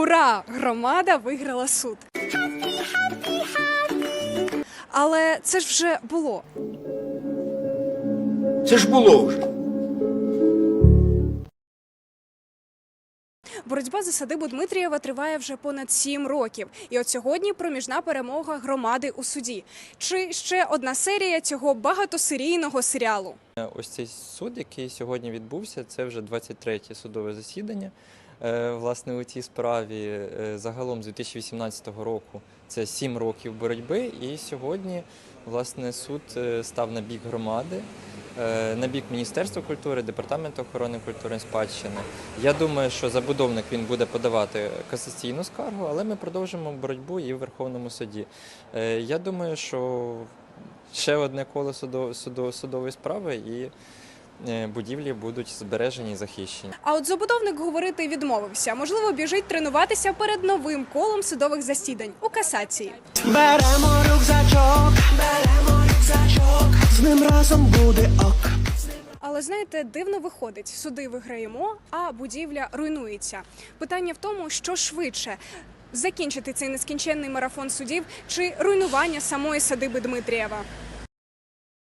Ура! Громада виграла суд. Але це ж вже було. Це ж було вже. Боротьба за садибу Дмитрієва триває вже понад сім років. І от сьогодні проміжна перемога громади у суді. Чи ще одна серія цього багатосерійного серіалу? Ось цей суд, який сьогодні відбувся, це вже 23-є судове засідання. Е, Власне, у цій справі е, загалом з 2018 року це 7 років боротьби, і сьогодні власне суд е, став на бік громади, на бік Міністерства культури, Департаменту охорони культурної спадщини. Я думаю, що забудовник він буде подавати касаційну скаргу, але ми продовжимо боротьбу і в Верховному суді. Я думаю, що ще одне коло судо- судо- судової справи і будівлі будуть збережені і захищені. А от забудовник говорити відмовився. Можливо, біжить тренуватися перед новим колом судових засідань у касації. Беремо рюкзачок, беремо рюкзачок, з ним разом буде ок. Але знаєте, дивно виходить, суди виграємо, а будівля руйнується. Питання в тому, що швидше. Закінчити цей нескінченний марафон судів чи руйнування самої садиби Дмитрієва.